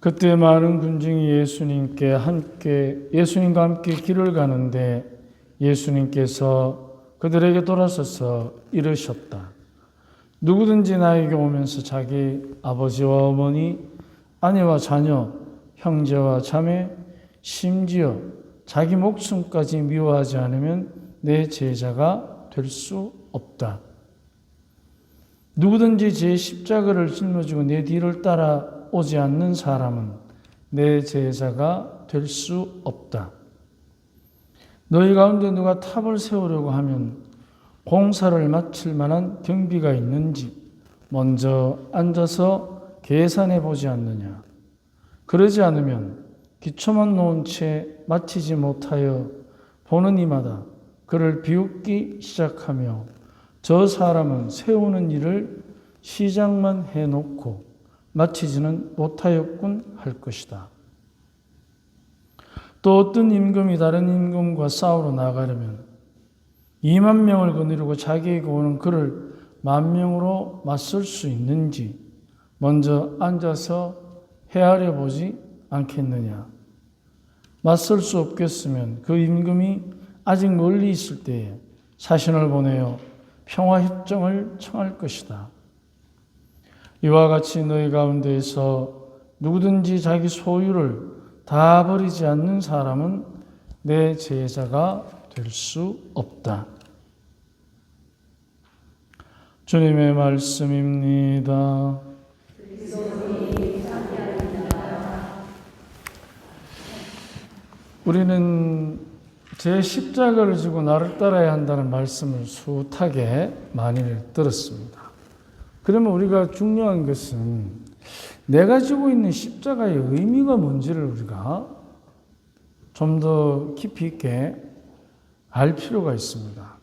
그때 많은 군중이 예수님께 함께 예수님과 함께 길을 가는데 예수님께서 그들에게 돌아서서 이르셨다. 누구든지 나에게 오면서 자기 아버지와 어머니, 아내와 자녀, 형제와 자매, 심지어 자기 목숨까지 미워하지 않으면 내 제자가 될 수 없다. 누구든지 제 십자가를 짊어지고 내 뒤를 따라 오지 않는 사람은 내 제자가 될 수 없다. 너희 가운데 누가 탑을 세우려고 하면 공사를 마칠 만한 경비가 있는지 먼저 앉아서 계산해 보지 않느냐. 그러지 않으면 기초만 놓은 채 마치지 못하여 보는 이마다 그를 비웃기 시작하며 저 사람은 세우는 일을 시작만 해놓고 마치지는 못하였군 할 것이다. 또 어떤 임금이 다른 임금과 싸우러 나가려면 2만 명을 거느리고 자기에게 오는 그를 만 명으로 맞설 수 있는지 먼저 앉아서 헤아려 보지 않겠느냐. 맞설 수 없겠으면 그 임금이 아직 멀리 있을 때에 사신을 보내어 평화협정을 청할 것이다. 이와 같이 너희 가운데에서 누구든지 자기 소유를 다 버리지 않는 사람은 내 제자가 될 수 없다. 주님의 말씀입니다. 우리는 제 십자가를 지고 나를 따라야 한다는 말씀을 숱하게 많이 들었습니다. 그러면 우리가 중요한 것은 내가 지고 있는 십자가의 의미가 뭔지를 우리가 좀 더 깊이 있게 알 필요가 있습니다.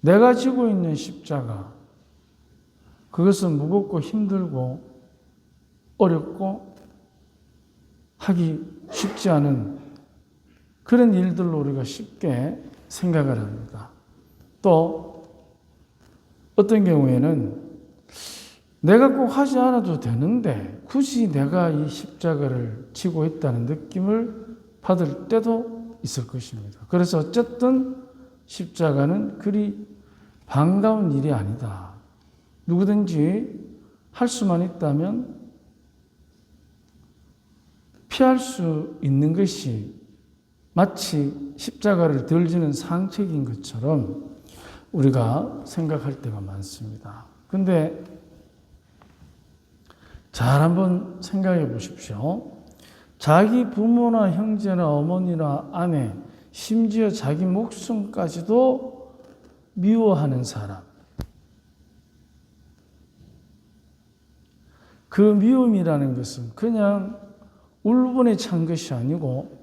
내가 지고 있는 십자가, 그것은 무겁고 힘들고 어렵고 하기 쉽지 않은 그런 일들로 우리가 쉽게 생각을 합니다. 또 어떤 경우에는 내가 꼭 하지 않아도 되는데 굳이 내가 이 십자가를 지고 있다는 느낌을 받을 때도 있을 것입니다. 그래서 어쨌든 십자가는 그리 반가운 일이 아니다. 누구든지 할 수만 있다면 피할 수 있는 것이 마치 십자가를 들지는 상책인 것처럼 우리가 생각할 때가 많습니다. 근데 잘 한번 생각해 보십시오. 자기 부모나 형제나 어머니나 아내, 심지어 자기 목숨까지도 미워하는 사람. 그 미움이라는 것은 그냥 울분에 찬 것이 아니고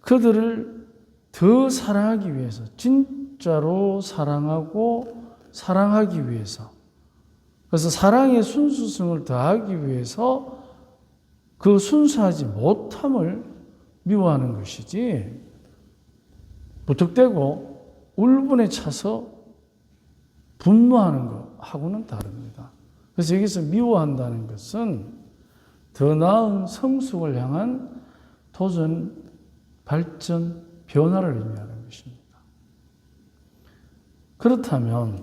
그들을 더 사랑하기 위해서, 진 짜로 사랑하고 사랑하기 위해서, 그래서 사랑의 순수성을 더하기 위해서 그 순수하지 못함을 미워하는 것이지, 무턱대고 울분에 차서 분노하는 것하고는 다릅니다. 그래서 여기서 미워한다는 것은 더 나은 성숙을 향한 도전, 발전, 변화를 의미하는 것입니다. 그렇다면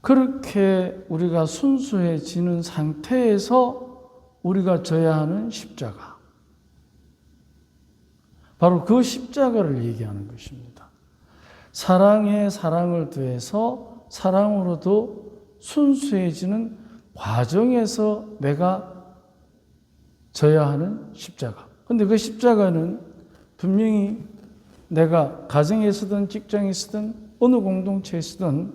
그렇게 우리가 순수해지는 상태에서 우리가 져야 하는 십자가. 바로 그 십자가를 얘기하는 것입니다. 사랑에 사랑을 더해서 사랑으로도 순수해지는 과정에서 내가 져야 하는 십자가. 근데 그 십자가는 분명히 내가 가정에 서든 직장에 서든 어느 공동체에서든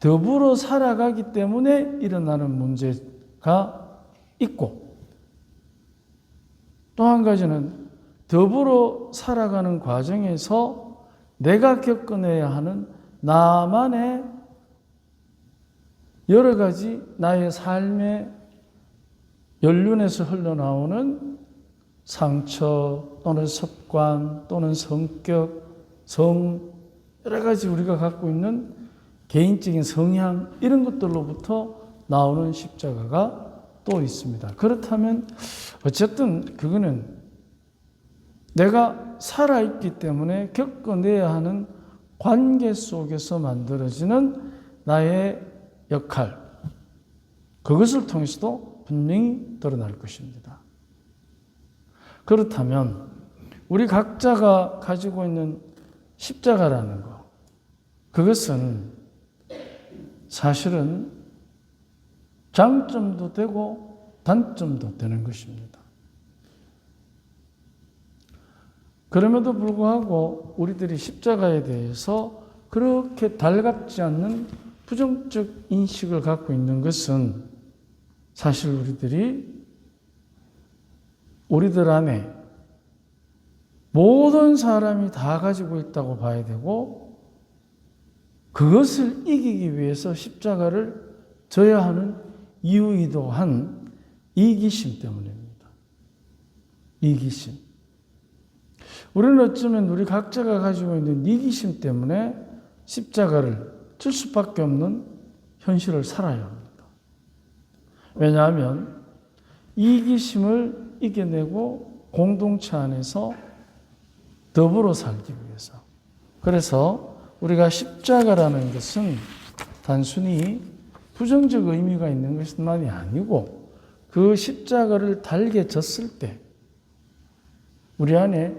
더불어 살아가기 때문에 일어나는 문제가 있고 또 한 가지는 더불어 살아가는 과정에서 내가 겪어내야 하는 나만의 여러 가지 나의 삶의 연륜에서 흘러나오는 상처 또는 습관 또는 성격, 성 여러 가지 우리가 갖고 있는 개인적인 성향 이런 것들로부터 나오는 십자가가 또 있습니다. 그렇다면 어쨌든 그거는 내가 살아있기 때문에 겪어내야 하는 관계 속에서 만들어지는 나의 역할, 그것을 통해서도 분명히 드러날 것입니다. 그렇다면 우리 각자가 가지고 있는 십자가라는 것, 그것은 사실은 장점도 되고 단점도 되는 것입니다. 그럼에도 불구하고 우리들이 십자가에 대해서 그렇게 달갑지 않는 부정적 인식을 갖고 있는 것은 사실 우리들이 우리들 안에 모든 사람이 다 가지고 있다고 봐야 되고 그것을 이기기 위해서 십자가를 져야 하는 이유이기도 한 이기심 때문입니다. 이기심. 우리는 어쩌면 우리 각자가 가지고 있는 이기심 때문에 십자가를 칠 수밖에 없는 현실을 살아야 합니다. 왜냐하면 이기심을 이겨내고 공동체 안에서 더불어 살기 위해서. 그래서 우리가 십자가라는 것은 단순히 부정적 의미가 있는 것만이 아니고 그 십자가를 달게 졌을 때 우리 안에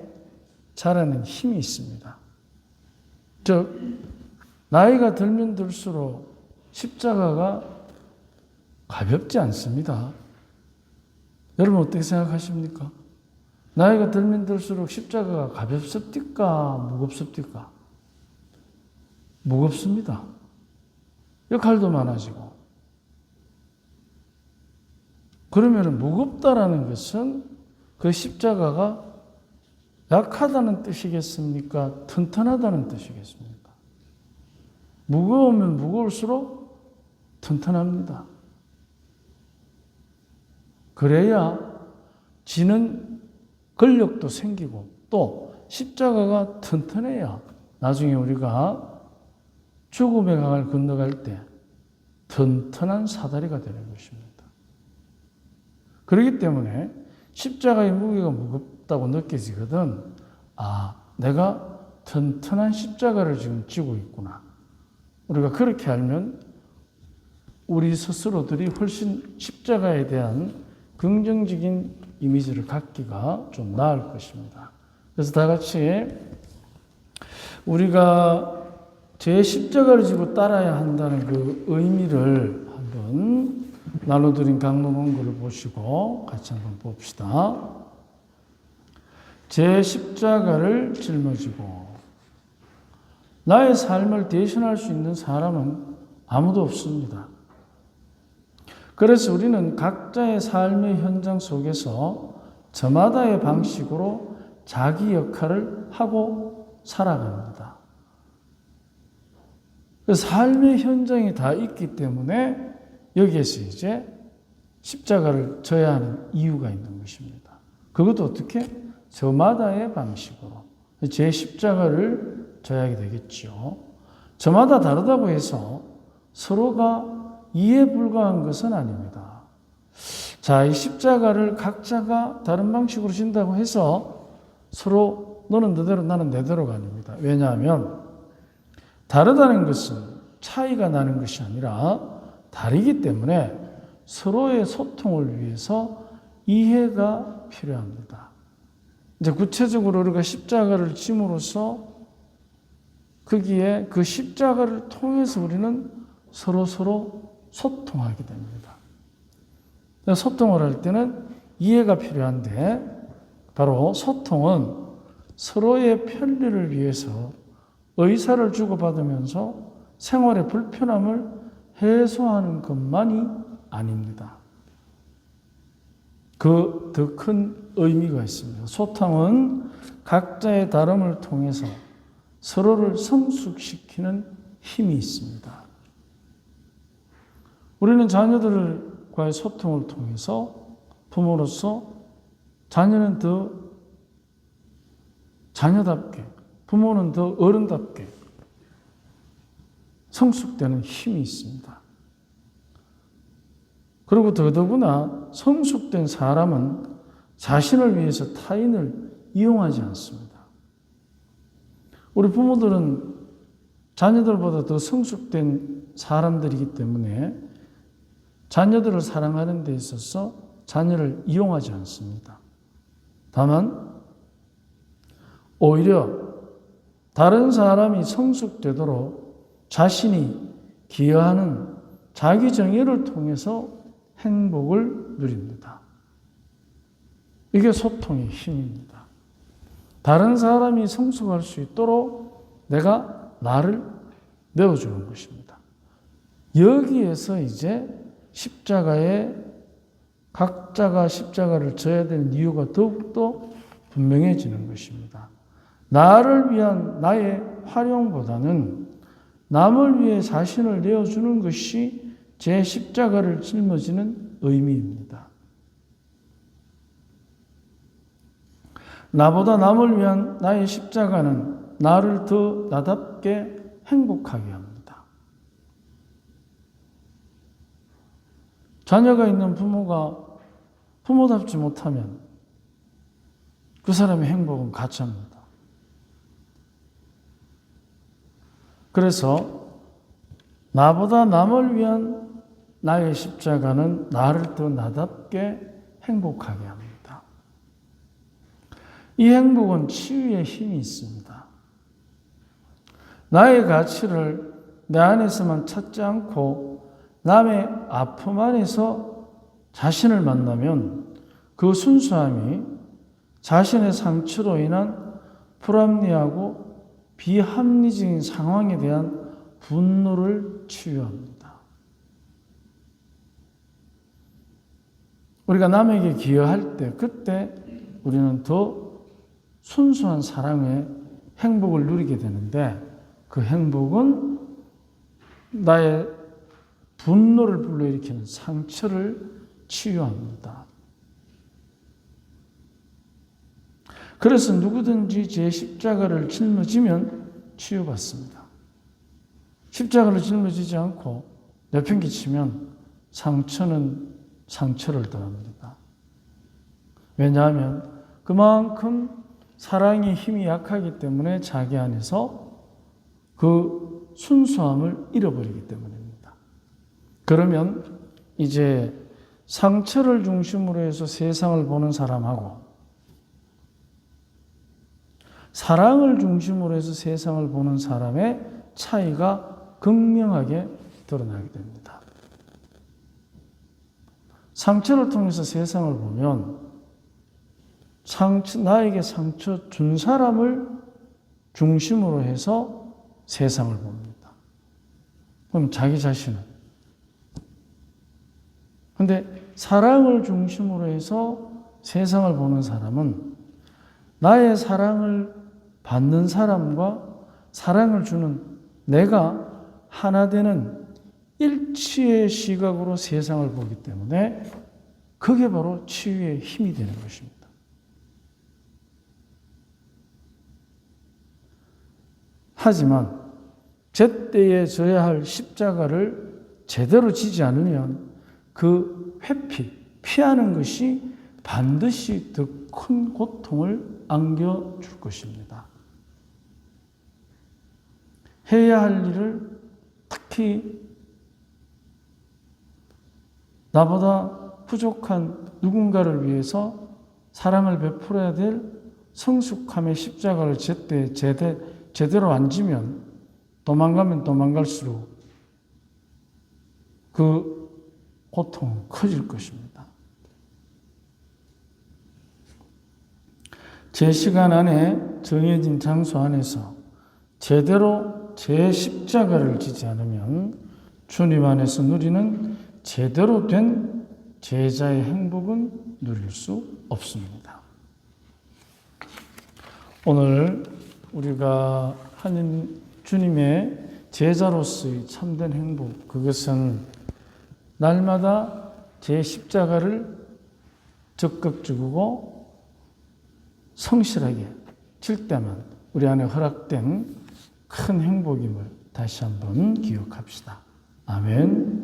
자라는 힘이 있습니다. 즉, 나이가 들면 들수록 십자가가 가볍지 않습니다. 여러분 어떻게 생각하십니까? 나이가 들면 들수록 십자가가 가볍습니까? 무겁습니까? 무겁습니다. 역할도 많아지고. 그러면 무겁다라는 것은 그 십자가가 약하다는 뜻이겠습니까? 튼튼하다는 뜻이겠습니까? 무거우면 무거울수록 튼튼합니다. 그래야 지는 근력도 생기고 또 십자가가 튼튼해야 나중에 우리가 죽음의 강을 건너갈 때 튼튼한 사다리가 되는 것입니다. 그렇기 때문에 십자가의 무게가 무겁다고 느껴지거든, 아, 내가 튼튼한 십자가를 지금 쥐고 있구나. 우리가 그렇게 알면 우리 스스로들이 훨씬 십자가에 대한 긍정적인 이미지를 갖기가 좀 나을 것입니다. 그래서 다 같이 우리가 제 십자가를 지고 따라야 한다는 그 의미를 한번 나눠드린 강론 원고를 보시고 같이 한번 봅시다. 제 십자가를 짊어지고 나의 삶을 대신할 수 있는 사람은 아무도 없습니다. 그래서 우리는 각자의 삶의 현장 속에서 저마다의 방식으로 자기 역할을 하고 살아갑니다. 그 삶의 현장이 다 있기 때문에 여기에서 이제 십자가를 져야 하는 이유가 있는 것입니다. 그것도 어떻게? 저마다의 방식으로. 제 십자가를 져야 되겠죠. 저마다 다르다고 해서 서로가 이해 불가한 것은 아닙니다. 자, 이 십자가를 각자가 다른 방식으로 진다고 해서 서로 너는 너대로 나는 내대로가 아닙니다. 왜냐하면 다르다는 것은 차이가 나는 것이 아니라 다르기 때문에 서로의 소통을 위해서 이해가 필요합니다. 이제 구체적으로 우리가 십자가를 짐으로써 거기에 그 십자가를 통해서 우리는 서로 서로 소통하게 됩니다. 소통을 할 때는 이해가 필요한데 바로 소통은 서로의 편리를 위해서 의사를 주고받으면서 생활의 불편함을 해소하는 것만이 아닙니다. 그 더 큰 의미가 있습니다. 소통은 각자의 다름을 통해서 서로를 성숙시키는 힘이 있습니다. 우리는 자녀들과의 소통을 통해서 부모로서 자녀는 더 자녀답게, 부모는 더 어른답게 성숙되는 힘이 있습니다. 그리고 더더구나 성숙된 사람은 자신을 위해서 타인을 이용하지 않습니다. 우리 부모들은 자녀들보다 더 성숙된 사람들이기 때문에 자녀들을 사랑하는 데 있어서 자녀를 이용하지 않습니다. 다만 오히려 다른 사람이 성숙되도록 자신이 기여하는 자기 정의를 통해서 행복을 누립니다. 이게 소통의 힘입니다. 다른 사람이 성숙할 수 있도록 내가 나를 내어주는 것입니다. 여기에서 이제 십자가에 각자가 십자가를 져야 되는 이유가 더욱더 분명해지는 것입니다. 나를 위한 나의 활용보다는 남을 위해 자신을 내어주는 것이 제 십자가를 짊어지는 의미입니다. 나보다 남을 위한 나의 십자가는 나를 더 나답게 행복하게 합니다. 자녀가 있는 부모가 부모답지 못하면 그 사람의 행복은 가짜입니다. 그래서 나보다 남을 위한 나의 십자가는 나를 더 나답게 행복하게 합니다. 이 행복은 치유의 힘이 있습니다. 나의 가치를 내 안에서만 찾지 않고 남의 아픔 안에서 자신을 만나면 그 순수함이 자신의 상처로 인한 불합리하고 비합리적인 상황에 대한 분노를 치유합니다. 우리가 남에게 기여할 때, 그때 우리는 더 순수한 사랑의 행복을 누리게 되는데, 그 행복은 나의 분노를 불러일으키는 상처를 치유합니다. 그래서 누구든지 제 십자가를 짊어지면 치유받습니다. 십자가를 짊어지지 않고 내팽개치면 상처는 상처를 더합니다. 왜냐하면 그만큼 사랑의 힘이 약하기 때문에 자기 안에서 그 순수함을 잃어버리기 때문입니다. 그러면 이제 상처를 중심으로 해서 세상을 보는 사람하고 사랑을 중심으로 해서 세상을 보는 사람의 차이가 극명하게 드러나게 됩니다. 상처를 통해서 세상을 보면 상처, 나에게 상처 준 사람을 중심으로 해서 세상을 봅니다. 그럼 자기 자신은 근데 사랑을 중심으로 해서 세상을 보는 사람은 나의 사랑을 받는 사람과 사랑을 주는 내가 하나 되는 일치의 시각으로 세상을 보기 때문에 그게 바로 치유의 힘이 되는 것입니다. 하지만 제때에 져야 할 십자가를 제대로 지지 않으면 그 회피, 피하는 것이 반드시 더 큰 고통을 안겨줄 것입니다. 해야 할 일을 특히 나보다 부족한 누군가를 위해서 사랑을 베풀어야 될 성숙함의 십자가를 제때 제대, 제대로 안 지면 도망가면 도망갈수록 그 고통은 커질 것입니다. 제 시간 안에 정해진 장소 안에서 제대로 제 십자가를 지지 않으면 주님 안에서 누리는 제대로 된 제자의 행복은 누릴 수 없습니다. 오늘 우리가 하는 주님의 제자로서의 참된 행복, 그것은 날마다 제 십자가를 적극 죽고 성실하게 칠 때만 우리 안에 허락된 큰 행복임을 다시 한번 기억합시다. 아멘.